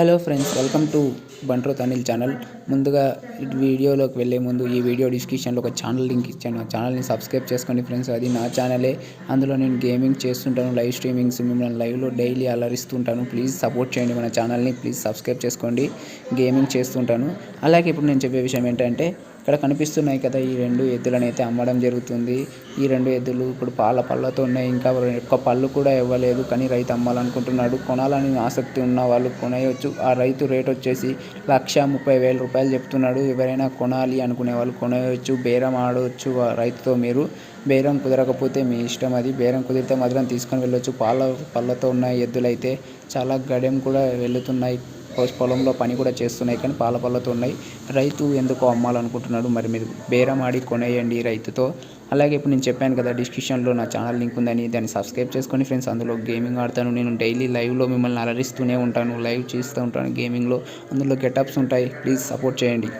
Hello friends welcome to బంట్రో తనిల్ channel. ముందుగా వీడియోలోకి వెళ్ళే ముందు ఈ వీడియో డిస్క్రిప్షన్లో ఒక ఛానల్ లింక్ ఇచ్చాను. ఆ ఛానల్ని సబ్స్క్రైబ్ చేసుకోండి ఫ్రెండ్స్. అది నా ఛానలే. అందులో నేను గేమింగ్ చేస్తుంటాను లైవ్ స్ట్రీమింగ్స్ మిమ్మల్ని లైవ్లో డైలీ అలరిస్తుంటాను. ప్లీజ్ సపోర్ట్ చేయండి మన ఛానల్ని. ప్లీజ్ సబ్స్క్రైబ్ చేసుకోండి. గేమింగ్ చేస్తుంటాను. అలాగే ఇప్పుడు నేను చెప్పే విషయం ఏంటంటే ఇక్కడ కనిపిస్తున్నాయి కదా ఈ రెండు ఎద్దులను అయితే అమ్మడం జరుగుతుంది. ఈ రెండు ఎద్దులు ఇప్పుడు పాల పళ్ళతో ఉన్నాయి. ఇంకా ఒక్క పళ్ళు కూడా ఇవ్వలేదు. కానీ రైతు అమ్మాలనుకుంటున్నాడు. కొనాలని ఆసక్తి ఉన్న వాళ్ళు కొనేయచ్చు. ఆ రైతు రేట్ వచ్చేసి లక్ష ముప్పై వేల రూపాయలు చెప్తున్నాడు. ఎవరైనా కొనాలి అనుకునే వాళ్ళు కొనేయచ్చు. బేరం ఆడవచ్చు రైతుతో మీరు. బేరం కుదరకపోతే మీ ఇష్టం అది. బేరం కుదిరితే మాత్రం తీసుకొని వెళ్ళొచ్చు. పాల పళ్ళతో ఉన్న ఎద్దులైతే చాలా గడెం కూడా వెళుతున్నాయి పొలంలో పని కూడా చేస్తున్నాయి కానీ పాల పళ్ళతో ఉన్నాయి. రైతు ఎందుకో అమ్మాలనుకుంటున్నాడు? మరి మీరు బేరం ఆడి కొనేయండి రైతుతో. అలాగే ఇప్పుడు నేను చెప్పాను కదా డిస్క్రిప్షన్లో నా ఛానల్ లింక్ ఉందని దాన్ని సబ్స్క్రైబ్ చేసుకొని ఫ్రెండ్స్ అందులో గేమింగ్ ఆడతాను. నేను డైలీ లైవ్లో మిమ్మల్ని అలరిస్తూనే ఉంటాను లైవ్ చేస్తూ ఉంటాను గేమింగ్లో. అందులో గెటప్స్ ఉంటాయి ప్లీజ్ సపోర్ట్ చేయండి.